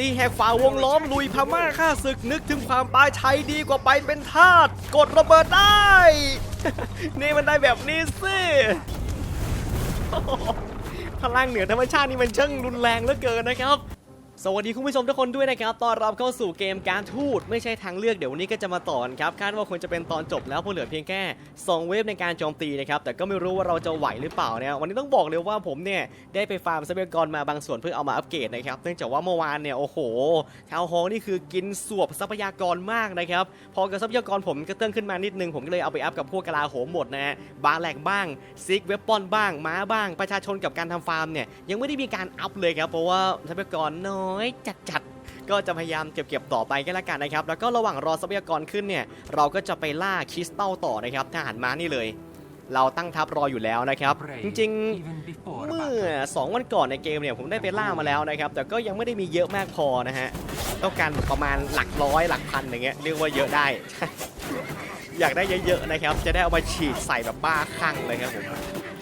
ตีแหกฝ่าวงล้อมลุยพม่าฆ่าศึกนึกถึงความปลาชัยดีกว่าไปเป็นทาสกดระเบิดได้ นี่มันได้แบบนี้สิพลังเหนือธรรมชาตินี่มันช่างรุนแรงเหลือเกินนะครับ สวัสดีคุณผู้ชมทุกคนด้วยนะครับตอนรับเข้าสู่เกมการทูตไม่ใช่ทางเลือกเดี๋ยววันนี้ก็จะมาต่อนครับคาดว่าควรจะเป็นตอนจบแล้วเพราะเหลือเพียงแค่ 2 เวฟในการโจมตีนะครับแต่ก็ไม่รู้ว่าเราจะไหวหรือเปล่าเนี่ยวันนี้ต้องบอกเลยว่าผมเนี่ยได้ไปฟาร์มทรัพยากรมาบางส่วนเพื่อเอามาอัปเกรดนะครับเนื่องจากว่าเมื่อวานเนี่ยโอ้โหชาวฮองนี่คือกินสวบทรัพยากรมากนะครับพอกับทรัพยากรผมกระเตื้องขึ้นมานิดนึงผมก็เลยเอาไปอัพกับพวกกลาโหมหมดนะฮะบาแหลกบ้างซิกเวปปอนบ้างม้าบ้าง ประชาชนกับการทำฟาร์มเนี่ยยังไม่ได้มีการอัพเลยครับเพราะว่าทรัพยากรน้อยจัดๆ ก็จะพยายามเก็บๆต่อไปก็แล้วกันนะครับ แล้วก็ระหว่างรอทรัพยากรขึ้นเนี่ย เราก็จะไปล่าคริสตัลต่อนะครับทหารม้านี่เลย เราตั้งทัพรออยู่แล้วนะครับ จริงๆ เมื่อ 2 วันก่อนในเกมเนี่ยผมได้ไปล่ามาแล้วนะครับ แต่ก็ยังไม่ได้มีเยอะมากพอนะฮะ ต้องการประมาณหลักร้อยหลักพันอย่างเงี้ยเรียกว่าเยอะได้ อยากได้เยอะๆนะครับ จะได้เอามาฉีดใส่แบบบ้าคลั่งเลยครับผม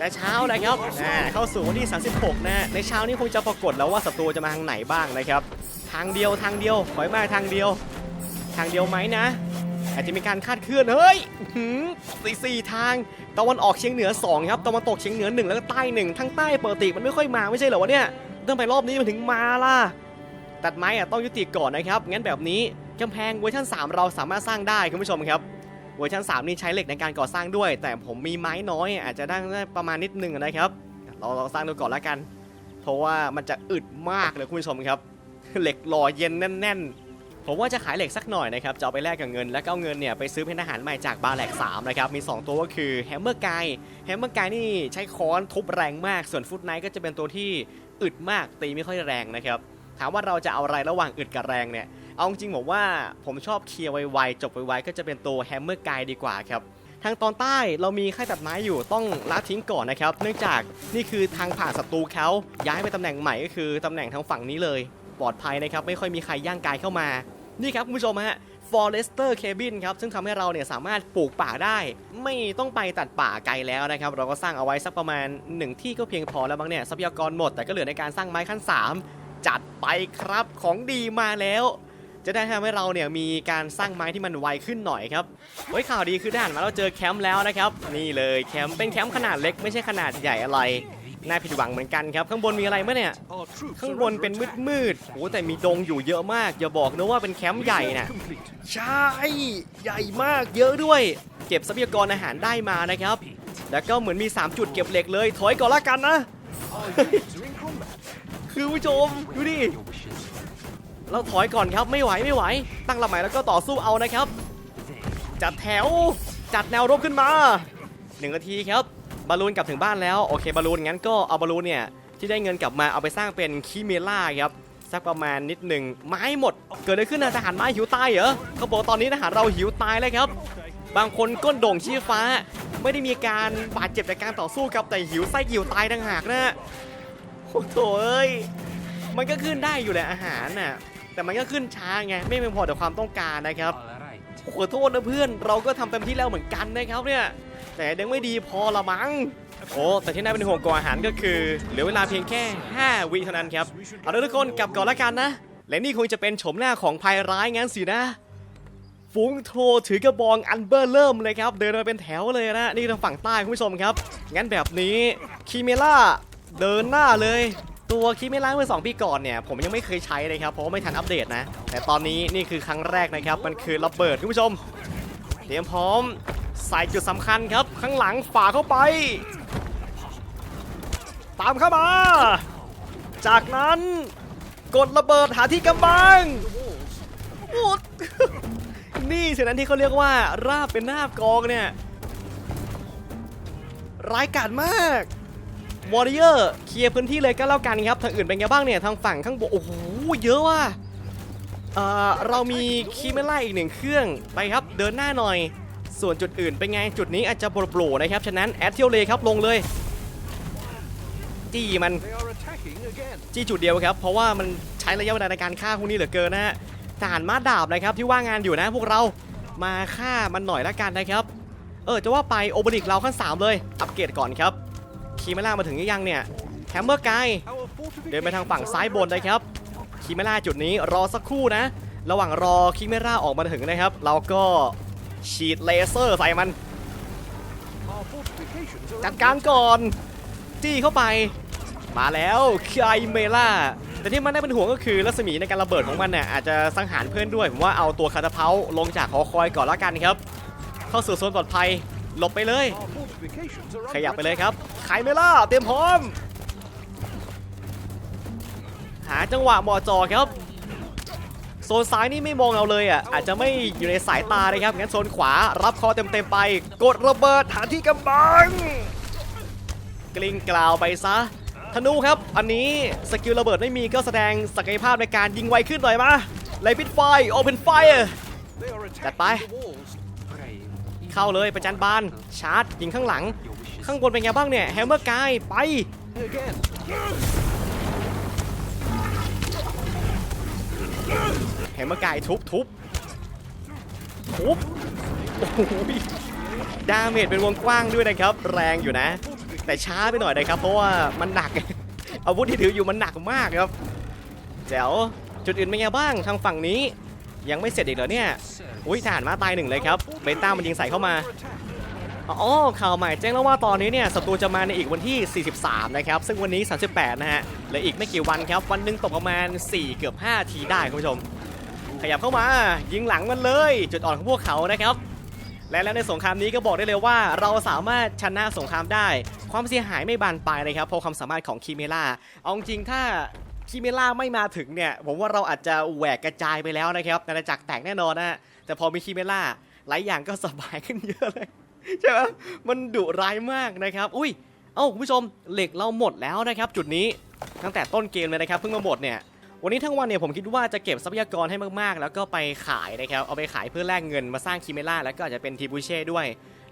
แต่เช้านะครับอ่าเข้าสู่วันที่ 36 นะในเช้านี้คงจะปรากฏแล้วว่าศัตรูจะมาทางไหนบ้างนะครับ ทางเดียวทางเดียวขอให้มาทางเดียว ทางเดียวไหมนะอาจจะมีการคาดเคลื่อนเฮ้ยสี่สี่ทางตะวันออกเฉียงเหนือ 2 ครับตะวันตกเฉียงเหนือ 1 แล้วก็ใต้1ทางใต้ปกติมันไม่ค่อยมาไม่ใช่เหรอวะเนี่ยต้องไปรอบนี้มันถึงมาล่ะตัดไม้อะต้องยุติก่อนนะครับงั้นแบบนี้กำแพงเวอร์ชัน3 เราสามารถสร้างได้คุณผู้ชมครับ เวอร์ชัน3 นี่ใช้เหล็กในการก่อสร้างด้วย แต่ผมมีไม้น้อย อาจจะได้ประมาณนิดนึงนะครับ เราลองสร้างดูก่อนล้วกัน เพราะว่ามันจะอึดมากเลยคุณผู้ชมครับ เหล็กหล่อเย็นแน่น ๆ ผมว่าจะขายเหล็กสักหน่อยนะครับ จะเอาไปแลกกับเงิน แล้วก็เอาเงินเนี่ยไปซื้อเพนทหารใหม่จากบาแลก3นะครับ มี 2 ตัวก็คือแฮมเมอร์ไกแฮมเมอร์ไกนี่ใช้ค้อนทุบแรงมาก ส่วนฟุตไนท์ก็จะเป็นตัวที่อึดมากตีไม่ค่อยแรงนะครับ ถามว่าเราจะเอาอะไรระหว่างอึดกับแรงเนี่ย เอาจริงๆผมว่าผมชอบเคลียร์ไวๆจบไวๆก็จะเป็นตัวแฮมเมอร์ไกดีกว่าครับทางตอนใต้เรามีค่ายตัดไม้อยู่ต้องละทิ้งก่อนนะครับ เนื่องจากนี่คือทางผ่านศัตรูเขาย้ายไปตำแหน่งใหม่ก็คือตำแหน่งทางฝั่งนี้เลย ปลอดภัยนะครับ ไม่ค่อยมีใครย่างกายเข้ามา นี่ครับคุณผู้ชมฮะ Forester Cabin ครับ ซึ่งทำให้เราเนี่ยสามารถปลูกป่าได้ ไม่ต้องไปตัดป่าไกลแล้วนะครับ เราก็สร้างเอาไว้สักประมาณ 1 ที่ก็เพียงพอแล้วบางเนี่ยทรัพยากรหมดแต่ก็เหลือในการสร้างไม้ขั้น 3 จัดไปครับของดีมาแล้ว จะได้ทำให้เราเนี่ยมีการสร้างไม้ที่มันไวขึ้นหน่อยครับเฮ้ยข่าวดีคือด้านมาเราเจอแคมป์แล้วนะครับนี่เลยแคมป์เป็นแคมป์ขนาดเล็กไม่ใช่ขนาดใหญ่อะไรน่าผิดหวังเหมือนกันครับ ข้างบนมีอะไรไหมเนี่ย ข้างบนเป็นมืดมืดๆโอ้แต่มีดงอยู่เยอะมาก อย่าบอกนะว่าเป็นแคมป์ใหญ่น่ะใช่ใหญ่มากเยอะด้วย เก็บทรัพยากรอาหารได้มานะครับ แล้วก็เหมือนมี 3 จุดเก็บเหล็กเลย ถอยก่อนละกันนะ คือผู้ชม ดูดิ เราถอยก่อนครับไม่ไหวไม่ไหว ตั้งลำใหม่แล้วก็ต่อสู้เอานะครับ จัดแถวจัดแนวรบขึ้นมาหนึ่งนาทีครับบอลลูนกลับถึงบ้านแล้วโอเคบอลลูนงั้นก็เอาบอลลูนเนี่ยที่ได้เงินกลับมาเอาไปสร้างเป็นคีเมล่าครับสักประมาณนิดหนึ่งไม้หมด เกิดอะไรขึ้นนะทหารไม้หิวตายเหรอเขาบอกตอนนี้ทหารเราหิวตายเลยครับ บางคนก้นโด่งชี้ฟ้า ไม่ได้มีการบาดเจ็บจากการต่อสู้ครับแต่หิวไส้หิวตายต่างหากนะโอ้โถเอ้ยมันก็ขึ้นได้อยู่แหละอาหารน่ะ แต่มันก็ขึ้นช้าไงไม่เพียงพอต่อความต้องการนะครับขอโทษนะเพื่อนเราก็ทำเต็มที่แล้วเหมือนกันนะครับเนี่ยแต่ยังไม่ดีพอละมั้งโอ้แต่ที่น่าเป็นห่วงกว่าอาหารก็คือเหลือเวลาเพียงแค่ 5 วิเท่านั้นครับเอาละทุกคนกลับก่อนละกันนะ และนี่คงจะเป็นโฉมหน้าของภัยร้ายงั้นสินะฝูงโทรถือกระบองอันเบอร์เริ่มเลยครับ เดินมาเป็นแถวเลยนะ นี่ทางฝั่งใต้คุณผู้ชมครับ งั้นแบบนี้คีเมล่าเดินหน้าเลย ตัวคีเมล่าเมื่อ2ปีก่อนเนี่ยผมยังไม่เคยใช้เลยครับเพราะไม่ทันอัปเดตนะ แต่ตอนนี้นี่คือครั้งแรกนะครับมันคือระเบิดคุณผู้ชม เตรียมพร้อมใส่จุดสำคัญครับ ข้างหลังฝ่าเข้าไป ตามเข้ามา จากนั้นกดระเบิดหาที่กำบังโอ้นี่ฉะนั้นที่เขาเรียกว่าราบเป็นหน้ากองเนี่ยร้ายกาจมาก วอริเออร์เคลียร์พื้นที่เลยก็แล้วกันครับทางอื่นเป็นไงบ้างเนี่ยทางฝั่งข้างบนโอ้โหเยอะว่ะเออเรามีคีเมล่าอีกหนึ่งเครื่องไปครับเดินหน้าหน่อย ส่วนจุดอื่นเป็นไงจุดนี้อาจจะโปรๆนะครับฉะนั้นแอดเทียลเลยครับลงเลยจี้มันจี้จุดเดียวครับ เพราะว่ามันใช้ระยะเวลาในการฆ่าพวกนี้เหลือเกินนะฮะทหารมาดาบนะครับที่ว่างงานอยู่นะพวกเรามาฆ่ามันหน่อยละกันนะครับ เออจะว่าไปโอเบริกเราขั้น3เลย อัปเกรดก่อนครับ คีเมล่ามาถึงยังเนี่ยแฮมเมอร์ไกเดินไปทางฝั่งซ้ายบนเลยครับ คีเมราจุดนี้รอสักครู่นะ ระหว่างรอคิเมราออกมาถึงนะครับ เราก็ฉีดเลเซอร์ใส่มัน จัดการก่อน จี้เข้าไป มาแล้วไคเมล่าแต่ที่มันได้เป็นห่วงก็คือรัศมีในการระเบิดของมันเนี่ยอาจจะสังหารเพื่อนด้วย ผมว่าเอาตัวคาตาเพาลงจากหอคอยก่อนละกันครับ เข้าสู่โซนปลอดภัย หลบไปเลย Our fortifications are ขยับ under ไปเลยครับไคเมล่าเตรียมพร้อม หาจังหวะเหมาะจอครับ โซนซ้ายนี่ไม่มองเราเลยอะอาจจะไม่อยู่ในสายตานะครับงั้นโซนขวารับคอเต็มๆไป กดระเบิดหาที่กำบัง กลิ้งกล่าวไปซะธนูครับ อันนี้สกิลระเบิดไม่มีก็แสดงศักยภาพในการยิงไวขึ้นหน่อยมาไลพิดไฟโอเพนไฟ They are Đặt attacking bay. the walls. เข้าเลยประจันบานชาร์จยิงข้างหลัง ข้างบนเป็นไงบ้างเนี่ยแฮมเมอร์กายไปแฮมเมอร์กายทุบทุบทุบโอ้โหดาเมจเป็นวงกว้างด้วยนะครับ แรงอยู่นะ แต่ช้าไปหน่อยนะครับ เพราะว่ามันหนัก อาวุธที่ถืออยู่มันหนักมากครับแจ๋วจุดอื่นเป็นไงบ้างทางฝั่งนี้ ยังไม่เสร็จอีกเหรอเนี่ย อุ้ยทหารมาตายหนึ่งเลยครับ เบต้ามันยิงใส่เข้ามาอ๋อข่าวใหม่แจ้งแล้วว่าตอนนี้เนี่ยศัตรูจะมาในอีกวันที่ 43 นะครับ ซึ่งวันนี้ 38 นะฮะเหลืออีกไม่กี่วันครับ วันหนึงตกประมาณ 4 เกือบ 5 ทีได้คุณผู้ชม ขยับเข้ามา ยิงหลังมันเลย จุดอ่อนของพวกเขานะครับ และแล้วในสงครามนี้ก็บอกได้เลยว่า เราสามารถชนะสงครามได้ ความเสียหายไม่บานปลายเลยครับเพราะความสามารถของคีเมล่าเอาจริงถ้า คิเมล่าไม่มาถึงเนี่ย ผมว่าเราอาจจะแหวกกระจายไปแล้วนะครับนาจักรแตกแน่นอนนะแต่พอมีคิเมล่าหลายอย่างก็สบายขึ้นเยอะเลยใช่ไหมมันดุร้ายมากนะครับ อุ้ย เอ้าคุณผู้ชมเหล็กเราหมดแล้วนะครับ จุดนี้ตั้งแต่ต้นเกมเลยนะครับเพิ่งมาหมดเนี่ย วันนี้ทั้งวันเนี่ยผมคิดว่าจะเก็บทรัพยากรให้มากๆ แล้วก็ไปขายนะครับ เอาไปขายเพื่อแลกเงินมาสร้างคิเมล่าแล้วก็อาจจะเป็นทีบูเช่ด้วย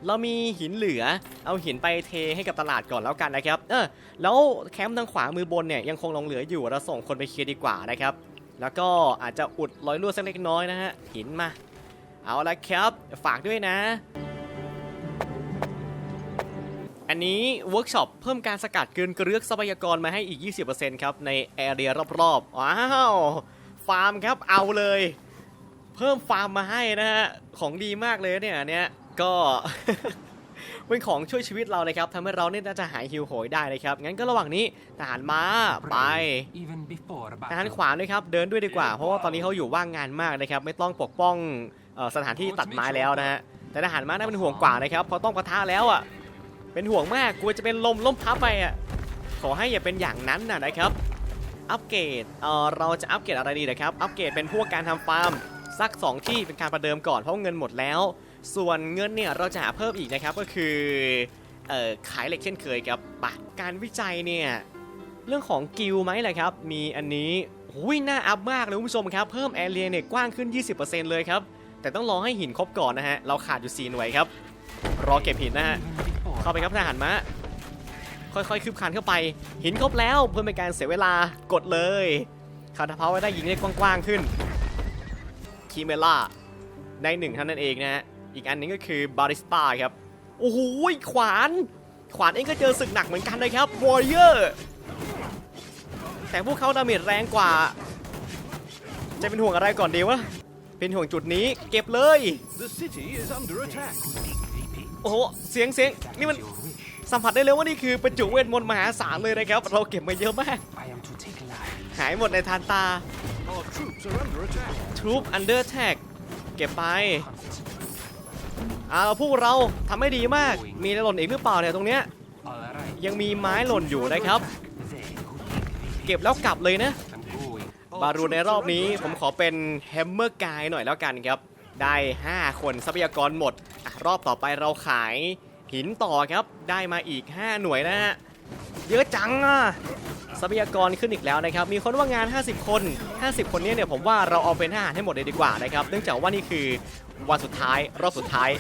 เรามีหินเหลือ เอาหินไปเทให้กับตลาดก่อนแล้วกันนะครับ เออ แล้วแคมป์ทางขวามือบนเนี่ยยังคงลงเหลืออยู่ เราส่งคนไปเคลียร์ดีกว่านะครับ แล้วก็อาจจะอุดรอยรั่วสักเล็กน้อยนะฮะ หินมา เอาละครับ ฝากด้วยนะ อันนี้เวิร์กช็อปเพิ่มการสกัดเกินเกลือกทรัพยากรมาให้อีก 20%ครับ ในแอเรียรอบๆ ว้าว ฟาร์มครับเอาเลย เพิ่มฟาร์มมาให้นะฮะ ของดีมากเลยเนี่ยอันเนี้ยก็ เป็นของช่วยชีวิตเราเลยครับทำให้เราเนี่ยน่าจะหายหิวโหยได้นะครับ งั้นก็ระหว่างนี้ทหารม้าไป Even before ทหารขวาด้วยครับ เดินด้วยดีกว่า เพราะว่าตอนนี้เขาอยู่ว่างงานมากนะครับ ไม่ต้องปกป้องเอ่อสถานที่ตัดไม้แล้วนะฮะแต่ทหารม้าน่าเป็นห่วงกว่านะครับเพราะต้องปะทะแล้วอะ เป็นห่วงมากกลัวจะเป็นลมล้มพับไปอะ ขอให้อย่าเป็นอย่างนั้นนะนะครับ อัปเกรดเอ่อเราจะอัปเกรดอะไรดีนะครับ อัปเกรดเป็นพวกการทำฟาร์มสัก 2 ที่เป็นการประเดิมก่อนเพราะเงินหมดแล้ว ส่วนเงินเนี่ยเราจะหาเพิ่มอีกนะครับก็คือเอ่อขายเหล็กเช่นเคยครับปะการวิจัยเนี่ยเรื่องของกิลไหมล่ะครับ มีอันนี้หุ้ยน่าอัพมากเลยคุณผู้ชมครับ เพิ่มแอเรียเนี่ยกว้างขึ้น 20%เลยครับ แต่ต้องรอให้หินครบก่อนนะฮะ เราขาดอยู่ 4 หน่วยครับ รอเก็บหินนะฮะ เข้าไปครับทหารม้าค่อยๆคืบคานเข้าไปหินครบแล้วเพื่อเป็นการเสียเวลากดเลยคาถาเพาไว้ได้ยิงได้กว้างๆขึ้นคีเมล่าได้หนึ่งเท่านั้นเองนะฮะอีกอันนึงก็คือบาริสต้าครับโอ้โหขวาน ขวานเองก็เจอศึกหนักเหมือนกันนะครับวอริเออร์แต่พวกเขาดาเมจแรงกว่า จะเป็นห่วงอะไรก่อนดีวะเป็นห่วงจุดนี้เก็บเลย โอ้โห เสียงเสียงนี่มันสัมผัสได้เลยว่านี่คือประจุเวทมนต์มหาศาลเลยนะครับ เราเก็บมาเยอะมาก หายหมดในทานตา Our troops are under attack. เก็บไปเอาพวกเราทำให้ดีมาก มีอะไรหล่นอีกหรือเปล่าเนี่ยตรงเนี้ยยังมีไม้หล่นอยู่นะครับ เก็บแล้วกลับเลยนะ บารูในรอบนี้ผมขอเป็นแฮมเมอร์กายหน่อยแล้วกันครับ ได้ 5 คนทรัพยากรหมดอรอบต่อไปเราขายหินต่อครับ ได้มาอีก 5 หน่วยนะฮะ เยอะจังอะ ทรัพยากรขึ้นอีกแล้วนะครับ มีคนว่างงาน 50 คน 50 คนนี้เนี่ยผมว่าเราเอาเป็นทหารให้หมดเลยดีกว่านะครับ เนื่องจากว่านี่คือวันสุดท้ายรอบสุดท้าย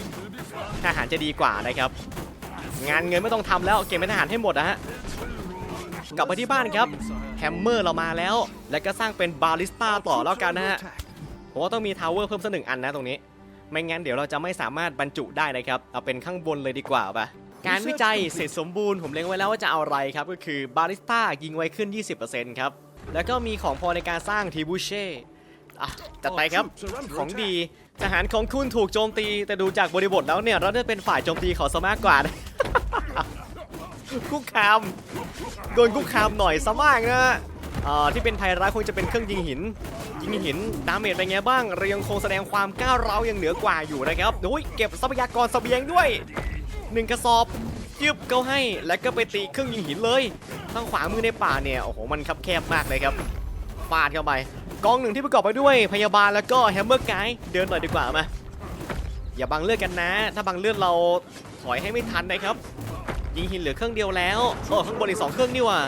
ทหารจะดีกว่านะครับ งานเงินไม่ต้องทำแล้วเก็บเป็นทหารให้หมดนะฮะ กลับมาที่บ้านครับแฮมเมอร์เรามาแล้ว แล้วก็สร้างเป็นบาลิสต้าต่อแล้วกันนะฮะ ผมว่าต้องมีทาวเวอร์เพิ่มสักหนึ่งอันนะตรงนี้ ไม่งั้นเดี๋ยวเราจะไม่สามารถบรรจุได้นะครับ เอาเป็นข้างบนเลยดีกว่าปะการวิจัยเสร็จสมบูรณ์ผมเล็งไว้แล้วว่าจะเอาอะไรครับ ก็คือบาลิสต้ายิงไวขึ้น 20%ครับ แล้วก็มีของพอในการสร้างทีบูเช่จัดไปครับของดีทหารของคุณถูกโจมตี แต่ดูจากบริบทแล้วเนี่ยเราจะเป็นฝ่ายโจมตีเขาซะมากกว่าคุกคามโดนคุกคามหน่อยซะมากนะ ที่เป็นภัยร้ายคงจะเป็นเครื่องยิงหิน ยิงหินดาเมจเป็นไงบ้างเรายังคงแสดงความก้าวร้าวยังเหนือกว่าอยู่นะครับโอ้ยเก็บทรัพยากรเสบียงด้วยหนึ่งกระสอบยึบเขาให้แล้วก็ไปตีเครื่องยิงหินเลยทางขวามือในป่าเนี่ยโอ้โหมันคับแคบมากเลยครับฟาดเข้าไปกองหนึ่งที่ประกอบไปด้วยพยาบาลแล้วก็แฮมเมอร์ไกด์เดินหน่อยดีกว่ามาอย่าบังเลือดกันนะ ถ้าบังเลือดเราถอยให้ไม่ทันนะครับ ยิงหินเหลือเครื่องเดียวแล้วโอ้ข้างบนอีกสองเครื่องนี่ว่ะ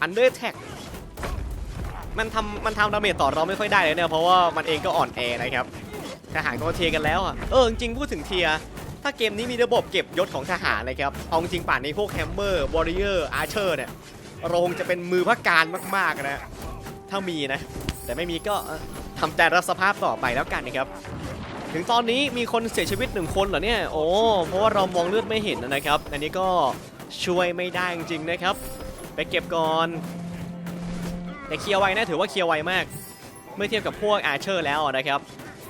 อันเดอร์แท็ก มันทำมันทำดาเมจต่อเราไม่ค่อยได้เลยเนี่ยเพราะว่ามันเองก็อ่อนแอนะครับทหารก็เทียกันแล้วอะเออจริงพูดถึงเทียถ้าเกมนี้มีระบบเก็บยศของทหารนะครับเอาจริงป่านนี้พวกแฮมเมอร์บอริเออร์อาร์เชอร์เนี่ยเราคงจะเป็นมือพระการมากๆนะถ้ามีนะ แต่ไม่มีก็ทำใจรับสภาพต่อไปแล้วกันนะครับถึงตอนนี้มีคนเสียชีวิตหนึ่งคนเหรอเนี่ยโอ้เพราะว่าเรามองเลือดไม่เห็นนะครับ อันนี้ก็ช่วยไม่ได้จริงๆนะครับ ไปเก็บก่อน แต่เคลียร์ไวนะถือว่าเคลียร์ไวมาก เมื่อเทียบกับพวกอาร์เชอร์แล้วนะครับ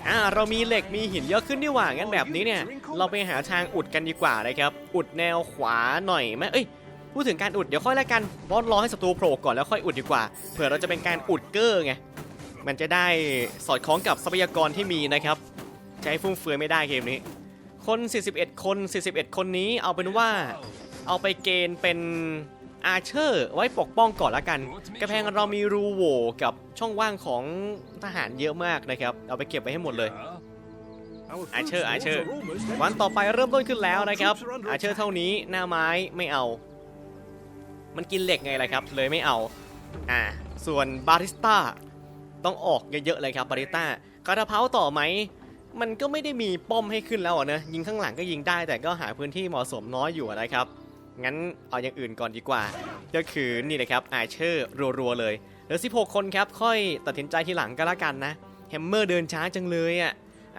อ่าเรามีเหล็กมีหินเยอะขึ้นนี่หว่างั้นแบบนี้เนี่ย เราไปหาทางอุดกันดีกว่านะครับ อุดแนวขวาหน่อยไหมเอ้ยพูดถึงการอุดเดี๋ยวค่อยแล้วกันบอสรอให้ศัตรูโผล่ก่อนแล้วค่อยอุดดีกว่า เผื่อเราจะเป็นการอุดเกอร์ไงมันจะได้สอดคล้องกับทรัพยากรที่มีนะครับ ใช้ฟุ่มเฟือยไม่ได้เกมนี้ คน 41 คน 41 คนนี้เอาเป็นว่า เอาไปเกณฑ์เป็น อาร์เชอร์ไว้ปกป้องก่อนละกันกระแพงเรามีรูโหว่กับช่องว่างของทหารเยอะมากนะครับ เอาไปเก็บไว้ให้หมดเลย Our I food sure, I stores sure. are almost วันต่อไปเริ่มต้นขึ้นแล้วนะครับ อาเชอร์เท่านี้หน้าไม้ไม่เอา มันกินเหล็กไงล่ะครับ เลยไม่เอาอ่าส่วนบาริสต้าต้องออกเยอะๆเลยครับบาริสต้ากระเพาต่อไหมมันก็ไม่ได้มีป้อมให้ขึ้นแล้วอะนะยิงข้างหลังก็ยิงได้แต่ก็หาพื้นที่เหมาะสมน้อยอยู่นะครับ งั้นเอาอย่างอื่นก่อนดีกว่า ก็คือนี่เลยครับอาเชอร์รัวๆเลยเหลือ 16 คนครับ ค่อยตัดสินใจทีหลังก็แล้วกันนะแฮมเมอร์เดินช้าจังเลยอะ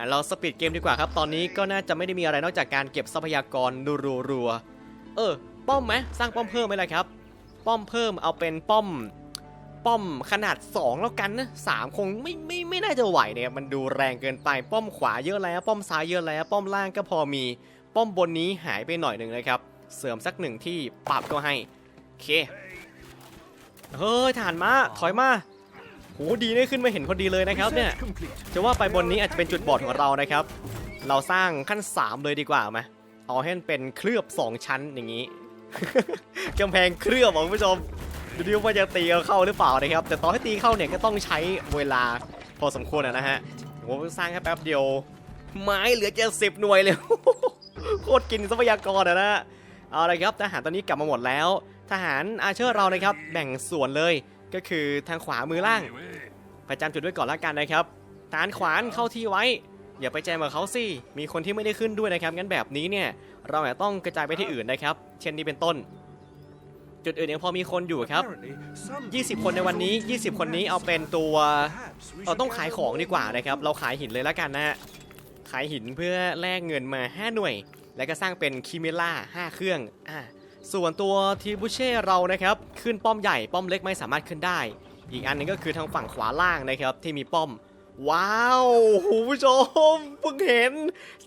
เราสปีดเกมดีกว่าครับ ตอนนี้ก็น่าจะไม่ได้มีอะไรนอกจากการเก็บทรัพยากรดูรัวๆเออ ป้อมไหมสร้างป้อมเพิ่มไหมล่ะครับ ป้อมเพิ่มเอาเป็นป้อม ป้อมขนาด 2 แล้วกันนะสามคงไม่ไม่ไม่น่าจะไหวเนี่ยมันดูแรงเกินไป ป้อมขวาเยอะแล้ว ป้อมซ้ายเยอะแล้ว ป้อมล่างก็พอมี ป้อมบนนี้หายไปหน่อยหนึ่งนะครับ เสริมสักหนึ่งที่ปรับก็ให้โอเคเฮ้ยฐานมาถอยมาโหดีได้ขึ้นมาเห็นพอดีเลยนะครับเนี่ย Research complete. จะว่าไปบนนี้อาจจะเป็นจุดบอดของเรานะครับ เราสร้างขั้น 3 เลยดีกว่าไหมเอาให้มันเป็นเคลือบ 2 ชั้นอย่างนี้กำแพงเคลือบอะคุณผู้ชมดูดิว่าจะตีเอาเข้าหรือเปล่านะครับ แต่ตอนให้ตีเข้าเนี่ยก็ต้องใช้เวลาพอสมควรอะนะฮะโอ้สร้างแค่แป๊บเดียว ไม้เหลือแค่สิบหน่วยเลยโคตรกินทรัพยากรอะนะ เอาละครับทหารตอนนี้กลับมาหมดแล้ว ทหารอาเชอร์เรานะครับแบ่งส่วนเลยก็คือทางขวามือล่างประจำจุดไว้ก่อนละกันนะครับฐานขวานเข้าที่ไว้ อย่าไปแจมกับเขาสิมีคนที่ไม่ได้ขึ้นด้วยนะครับงั้นแบบนี้เนี่ยเราอาจจะต้องกระจายไปที่อื่นนะครับ เช่นนี้เป็นต้น จุดอื่นยังพอมีคนอยู่ครับ 20 คนในวันนี้ 20 คนนี้เอาเป็นตัวเราต้องขายของดีกว่านะครับ เราขายหินเลยละกันนะฮะขายหินเพื่อแลกเงินมา 5 หน่วย แล้วก็สร้างเป็นคิเมล่า5เครื่องอ่าส่วนตัวทีบูเช่เรานะครับขึ้นป้อมใหญ่ป้อมเล็กไม่สามารถขึ้นได้ อีกอันหนึงก็คือทางฝั่งขวาล่างนะครับที่มีป้อม ว้าวคุณผู้ชมเพิ่งเห็น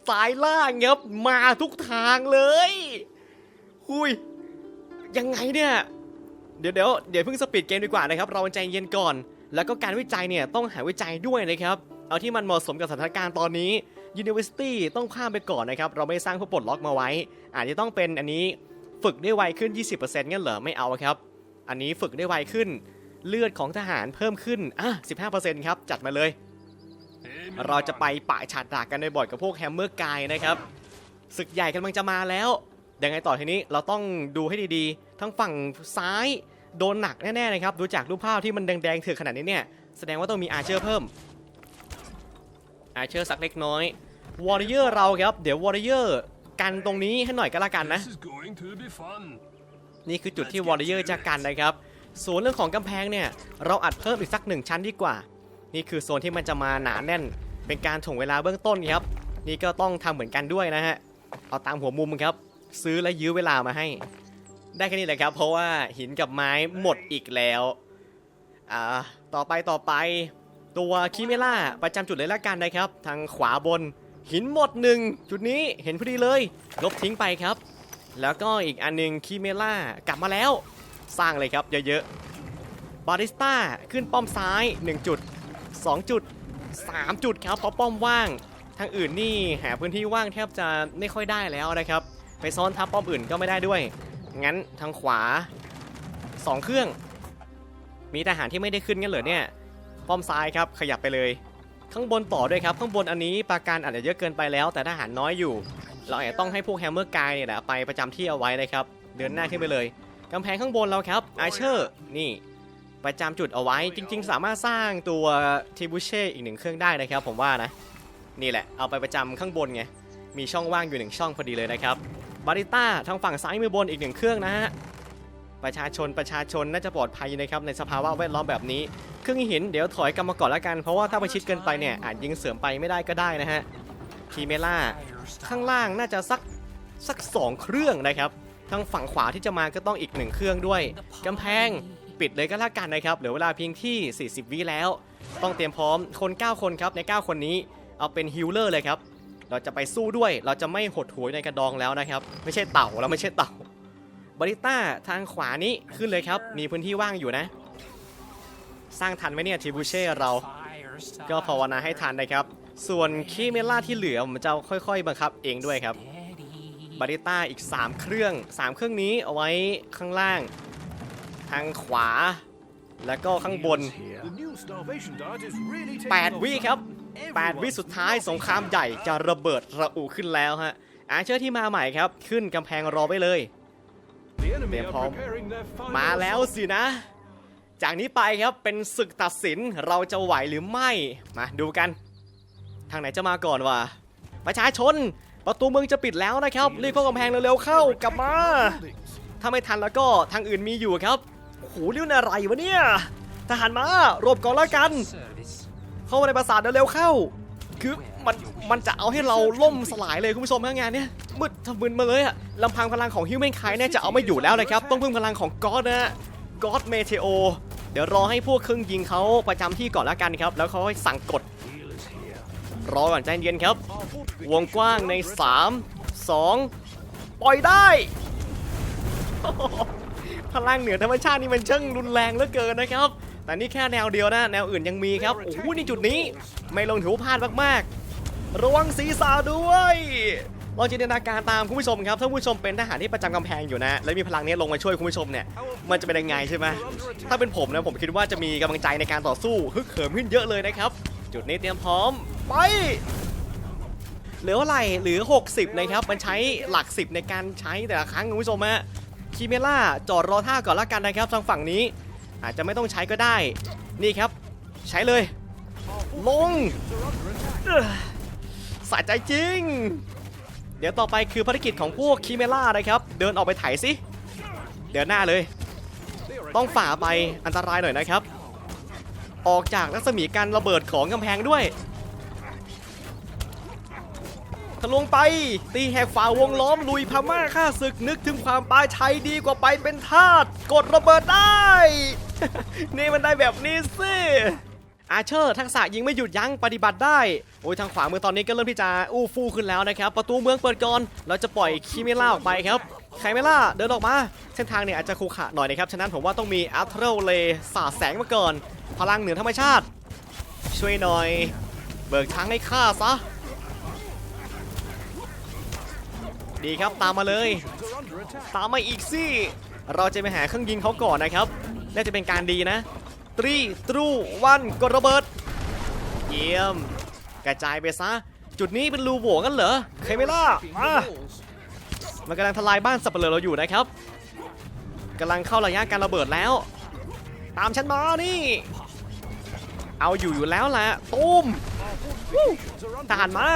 สายล่างครับมาทุกทางเลยหุยยังไงเนี่ยเดี๋ยวเดี๋ยวเดี๋ยวเพิ่งสปีดเกมดีกว่านะครับ เราใจเย็นก่อน แล้วก็การวิจัยเนี่ยต้องหาวิจัยด้วยนะครับ เอาที่มันเหมาะสมกับสถานการณ์ตอนนี้ University ต้องข้ามไปก่อนนะครับ เราไม่สร้างเพื่อปลดล็อกมาไว้ อาจจะต้องเป็นอันนี้ฝึกได้ไวขึ้น 20%งั้นเหรอไม่เอาครับ อันนี้ฝึกได้ไวขึ้นเลือดของทหารเพิ่มขึ้นอะ15%ครับ จัดมาเลย เราจะไปปะฉาดดากกันบ่อยๆกับพวกแฮมเมอร์กายนะครับศึกใหญ่กำลังจะมาแล้วยังไงต่อทีนี้เราต้องดูให้ดีๆ ทั้งฝั่งซ้ายโดนหนักแน่ๆนะครับ ดูจากรูปภาพที่มันแดงๆเถือขนาดนี้เนี่ย แสดงว่าต้องมีอาเชอร์เพิ่ม อาร์เชอร์สักเล็กน้อยวอร์เยอร์เราครับ เดี๋ยววอร์เยอร์กันตรงนี้ให้หน่อยก็แล้วกันนะ This is going to be fun. นี่คือจุดที่วอร์เยอร์จะกันนะครับ ส่วนเรื่องของกำแพงเนี่ย เราอัดเพิ่มอีกสักหนึ่งชั้นดีกว่า นี่คือโซนที่มันจะมาหนาแน่น เป็นการถ่วงเวลาเบื้องต้นครับ นี่ก็ต้องทำเหมือนกันด้วยนะฮะ เอาตามหัวมุมครับ ซื้อและยื้อเวลามาให้ ได้แค่นี้แหละครับ เพราะว่าหินกับไม้หมดอีกแล้ว อ่า ต่อไปต่อไป ตัวคิเมล่าประจำจุดเลยละกันนะครับ ทางขวาบนหินหมดหนึ่งจุดนี้เห็นพอดีเลย ลบทิ้งไปครับ แล้วก็อีกอันหนึงคิเมล่ากลับมาแล้ว สร้างเลยครับเยอะๆบาริสต้าขึ้นป้อมซ้าย 1 จุด 2 จุด 3 จุดครับเพราะป้อมว่าง ทางอื่นนี่หาพื้นที่ว่างแทบจะไม่ค่อยได้แล้วนะครับ ไปซ้อนทับป้อมอื่นก็ไม่ได้ด้วย งั้นทางขวา 2 เครื่อง มีทหารที่ไม่ได้ขึ้นงั้นเหรอเนี่ย ป้อมซ้ายครับขยับไปเลย ข้างบนต่อด้วยครับ ข้างบนอันนี้ปราการอาจจะเยอะเกินไปแล้ว แต่ทหารน้อยอยู่ เราอาจจะต้องให้พวกแฮมเมอร์กายเนี่ยแหละไปประจำที่เอาไว้นะครับ เดินหน้าขึ้นไปเลยกำแพงข้างบนเราครับไอเชอร์นี่ประจำจุดเอาไว้จริง ๆ สามารถสร้างตัวทิบูเช่อีกหนึ่งเครื่องได้นะครับ ผมว่านะนี่แหละเอาไปประจำข้างบนไงมีช่องว่างอยู่หนึ่งช่องพอดีเลยนะครับบาริต้าทางฝั่งซ้ายมือบนอีกหนึ่งเครื่องนะฮะ ประชาชนประชาชนน่าจะปลอดภัยนะครับในสภาวะแวดล้อมแบบนี้เครื่องหินเดี๋ยวถอยกลับมาก่อนละกันเพราะว่าถ้าไปชิดเกินไปเนี่ยอาจยิงเสริมไปไม่ได้ก็ได้นะฮะคีเมล่าข้างล่างน่าจะสักสักสองเครื่องนะครับทางฝั่งขวาที่จะมาก็ต้องอีกหนึ่งเครื่องด้วยกำแพงปิดเลยก็แล้วกันนะครับเหลือเวลาเพียงที่ 40 วิแล้ว ต้องเตรียมพร้อมคน 9 คนครับใน 9 คนนี้เอาเป็นฮิลเลอร์เลยครับเราจะไปสู้ด้วยเราจะไม่หดหวยในกระดองแล้วนะครับ ไม่ใช่เต่าเราไม่ใช่เต่า บริต้าทางขวานี้ขึ้นเลยครับ มีพื้นที่ว่างอยู่นะ สร้างทันไหมเนี่ยทีบูเช่เรา ก็ภาวนาให้ทันนะครับ ส่วนคีเมล่าที่เหลือผมจะค่อยๆ บังคับเองด้วยครับบาริต้าอีก 3 เครื่อง 3 เครื่องนี้เอาไว้ข้างล่าง ทางขวา แล้วก็ข้างบน The new starvation diet is really 8วิครับ 8 วิสุดท้ายสงครามใหญ่จะระเบิดระอุขึ้นแล้วฮะอาเชอร์ที่มาใหม่ครับ ขึ้นกำแพงรอไว้เลย The enemy They're are home. preparing their final มาแล้วสินะ จากนี้ไปครับเป็นศึกตัดสินเราจะไหวหรือไม่มาดูกัน ทางไหนจะมาก่อนวะประชาชน ประตูเมืองจะปิดแล้วนะครับรีบเข้ากำแพงเร็วๆเข้ากลับมา buildings. ถ้าไม่ทันแล้วก็ทางอื่นมีอยู่ครับโอ้โหเรื่องอะไรวะเนี่ยทหารมารวบก่อนแล้วกัน Service. เข้ามาในปราสาทเร็วๆเข้า คือมันมันจะเอาให้เราล่มสลายเลยคุณผู้ชมฮะงานเนี้ยมืดทะมึนมาเลยอะลำพังพลังของฮิวแมนไคเนี่ยจะเอาไม่อยู่แล้วนะครับ ต้องพึ่งพลังของก็อดนะก็อดเมเทโอเดี๋ยวรอให้พวกเครื่องยิงเขาประจำที่ก่อนแล้วกันครับ แล้วเขาให้สั่งกด รอก่อนใจเย็นครับ วงกว้างใน 3 2 ปล่อยได้ พลังเหนือธรรมชาตินี่มันช่างรุนแรงเหลือเกินนะครับ แต่นี่แค่แนวเดียวนะ แนวอื่นยังมีครับ โอ้โหนี่จุดนี้ ไม่ลงถือว่าพลาดมากๆ ระวังศีรษะด้วยลองจินตนาการตามคุณผู้ชมครับ ถ้าคุณผู้ชมเป็นทหารที่ประจำกำแพงอยู่นะ แล้วมีพลังนี้ลงมาช่วยคุณผู้ชมเนี่ย มันจะเป็นยังไงใช่ไหมถ้าเป็นผมนะผมคิดว่าจะมีกำลังใจในการต่อสู้ฮึกเหิมขึ้นเยอะเลยนะครับ จุดนี้เตรียมพร้อมไปเหลือเท่าไหร่เหลือ 60 นะครับ มันใช้หลัก 10 ในการใช้แต่ละครั้งคุณผู้ชมฮะคีเมล่าจอดรอท่าก่อนละกันนะครับทางฝั่งนี้ อาจจะไม่ต้องใช้ก็ได้ นี่ครับ ใช้เลย ลงสะใจจริง เดี๋ยวต่อไปคือภารกิจของพวกคีเมล่านะครับ เดินออกไปไถสิ เดินหน้าเลย ต้องฝ่าไปอันตรายหน่อยนะครับ ออกจากรัศมีการระเบิดของกำแพงด้วยทะลวงไป ตีแหกฝ่าวงล้อมลุยพม่าฆ่าศึกนึกถึงความปลายชัยดีกว่าไปเป็นทาสกดระเบิดได้ นี่มันได้แบบนี้สิอาเชอร์ทักษะยิงไม่หยุดยั้งปฏิบัติได้ โอ้ยทางขวามือตอนนี้ก็เริ่มที่จะอู้ฟู่ขึ้นแล้วนะครับ ประตูเมืองเปิดก่อน เราจะปล่อยคิเมล่าออกไปครับไคเมล่าเดินออกมา เส้นทางเนี่ยอาจจะขรุขระหน่อยนะครับ ฉะนั้นผมว่าต้องมีอัลเทรเลสาดแสงมาก่อน พลังเหนือธรรมชาติ ช่วยหน่อย เบิกทางให้ข้าซะ ดีครับตามมาเลย ตามมาอีกสิ เราจะไปหาเครื่องยิงเขาก่อนนะครับ น่าจะเป็นการดีนะตรีตรูวันกดระเบิด เยี่ยม กระจายไปซะ จุดนี้เป็นรูโหว่กันเหรอเคไม่ล่ามา Walls. มันกำลังทลายบ้านสับเปลือเราอยู่นะครับกำลังเข้าระยะการระเบิดแล้ว ตามฉันมานี่ เอาอยู่อยู่แล้วแหละตุ้ม Our fortifications are ท under หารมา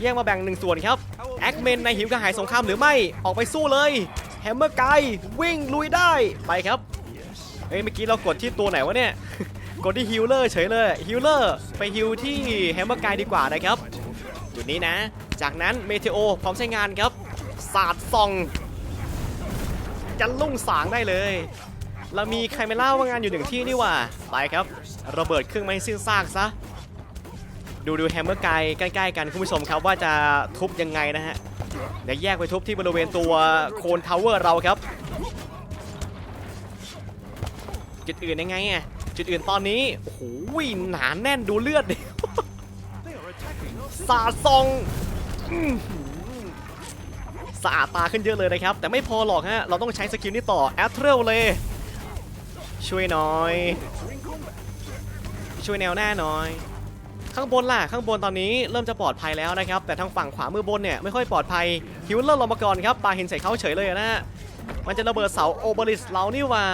แยกมาแบ่งหนึ่งส่วนครับ แอคเมนในหิวกระหายสงครามหรือไม่ ออกไปสู้เลย แฮมเมอร์ไกวิ่งลุยได้ ไปครับ Yes. เฮ้ยเมื่อกี้เรากดที่ตัวไหนวะเนี่ย กดที่ฮิลเลอร์เฉยเลยฮิลเลอร์ไปฮิลที่แฮมเมอร์ไกดีกว่านะครับ จุดนี้นะ จากนั้นเมเทโอพร้อมใช้งานครับสาดส่องจะลุ่งสางได้เลย เรามีใครไม่เล่าว่างานอยู่หนึ่งที่นี่ว่าไปครับ ระเบิดเครื่องไม้สิ้นซากซะดูดูแฮมเมอร์ไกลใกล้ๆกันคุณผู้ชมครับว่าจะทุบยังไงนะฮะเดี๋ยวแยกไปทุบที่บริเวณตัวโคนทาวเวอร์เราครับ จุดอื่นยังไงอะจุดอื่นตอนนี้โอ้โหหนาแน่นดูเลือดดิสาดซองสะอาดตาขึ้นเยอะเลยนะครับ แต่ไม่พอหรอกฮะ เราต้องใช้สกิลนี้ต่อแอตเทรลเลย ช่วยหน่อย ช่วยแนวหน้าหน่อย ข้างบนล่ะ ข้างบนตอนนี้เริ่มจะปลอดภัยแล้วนะครับ แต่ทางฝั่งขวามือบนเนี่ยไม่ค่อยปลอดภัยฮิวเลอร์ลงมาก่อนครับปาหินใส่เขาเฉยเลยนะฮะมันจะระเบิดเสาโอเบริสเรานี่ว่า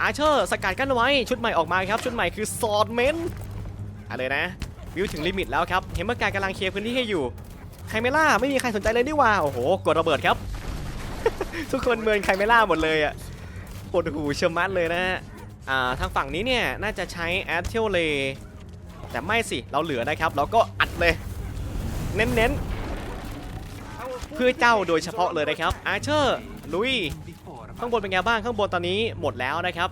อาเชอร์สกัดกั้นไว้ ชุดใหม่ออกมาครับ ชุดใหม่คือซอดเมนอะไรนะ วิวถึงลิมิตแล้วครับเห็นเมื่อการกำลังเคลียร์พื้นที่ให้อยู่ ไคเมล่าไม่มีใครสนใจเลยนี่ว่า โอ้โห กดระเบิดครับ ทุกคนเมินไคเมล่าหมดเลยอะปวดหูเชยมัดเลยนะฮะอ่าทางฝั่งนี้เนี่ยน่าจะใช้แอตเทลเลแต่ไม่สิ เราเหลือนะครับ เราก็อัดเลย เน้นๆ เพื่อเจ้าโดยเฉพาะเลยนะครับอาเชอร์ลุย ข้างบนเป็นไงบ้างข้างบนตอนนี้หมดแล้วนะครับ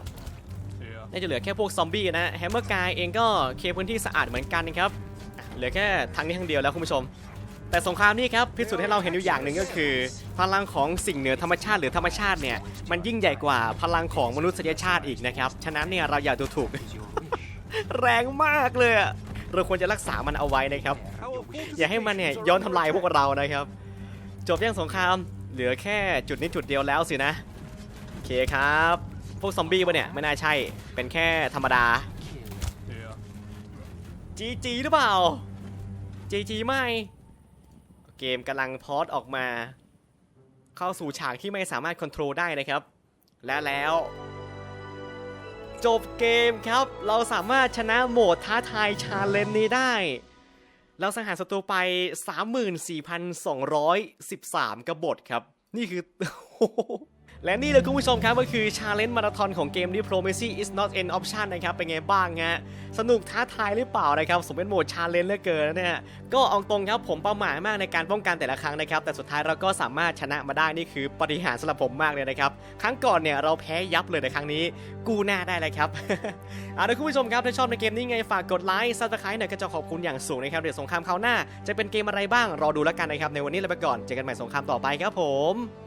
น่าจะเหลือแค่พวกซอมบี้นะแฮมเมอร์กายเองก็เคลียร์พื้นที่สะอาดเหมือนกันนะครับอะเหลือแค่ทางนี้ทางเดียวแล้วคุณผู้ชม แต่สงครามนี้ครับพิสูจน์ให้เราเห็นอยู่อย่างหนึ่งก็คือ พลังของสิ่งเหนือธรรมชาติหรือธรรมชาติเนี่ยมันยิ่งใหญ่กว่าพลังของมนุษยชาติอีกนะครับฉะนั้นเนี่ยเราอย่าดูถูก is your wish. แรงมากเลยอะเราควรจะรักษามันเอาไว้นะครับ our อย่าให้มันเนี่ย fortifications ย้อน are ทำลาย under พวกเรานะครับ จบยังสงครามเหลือแค่จุดนี้จุดเดียวแล้วสินะโอ เคครับ พวกซอมบี้ปะเนี่ย ไม่น่าใช่ เป็นแค่ธรรมดา Kill. GG หรือเปล่า GG ไม่ เกมกำลังพอดออกมา เข้าสู่ฉากที่ไม่สามารถควบคุมได้นะครับ และแล้ว จบเกมครับ เราสามารถชนะโหมดท้าทายชาเลนจ์นี้ได้ เราสังหารศัตรูไป 34,213 กระบฏครับ นี่คือ และนี่เลยคุณผู้ชมครับก็คือชาเลนจ์มาราธอนของเกม Diplomacy is not an option นะครับเป็นไงบ้างฮะสนุกท้าทายหรือเปล่านะครับสมเป็นโหมดชาเลนจ์เหลือเกินนะเนี่ยก็เอาตรงครับผมเป้าหมายมากในการป้องกันแต่ละครั้งนะครับ แต่สุดท้ายเราก็สามารถชนะมาได้นี่คือปฏิหารย์สำหรับผมมากเลยนะครับ ครั้งก่อนเนี่ยเราแพ้ยับเลยแต่ครั้งนี้กูหน้าได้เลยครับเอาละคุณผู้ชมครับถ้าชอบในเกมนี้ไงฝากกดไลค์ซับสไครต์หน่อยก็จะขอบคุณอย่างสูงนะครับเดี๋ยวสงครามคราวหน้า จะเป็นเกมอะไรบ้างรอดูแล้วกันนะครับในวันนี้เราไปก่อนเจอกันใหม่สงครามต่อไปครับผม